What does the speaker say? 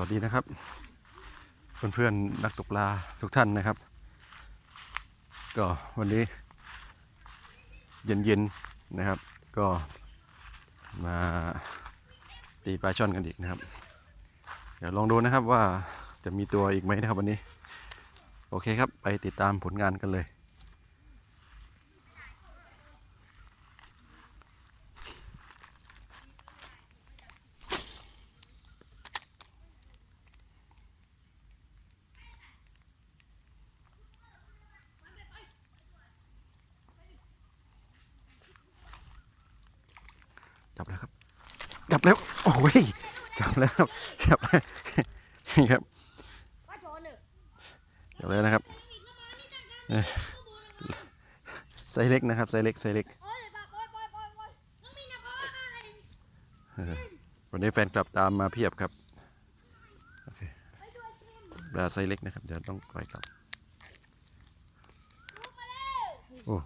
วัสดีนะครับ เพื่อนๆนักตกปลาทุกท่านนะครับ ก็วันนี้ เย็นๆนะครับ ก็มาตีปลาช่อนกันอีกนะครับ เดี๋ยวลองดูนะครับว่าจะมีตัวอีกไหมนะครับวันนี้ โอเคครับ ไปติดตามผลงานกันเลย จับแล้วครับ จับแล้ว โอ้ย จับแล้วครับจับแล้วนี่ครับจับแล้วนะครับไซเล็กนะครับไซเล็กไซเล็กวันนี้แฟนคลับตามมาเพียบครับโอเคปลาไซเล็กนะครับจะต้องปล่อยกลับโอ้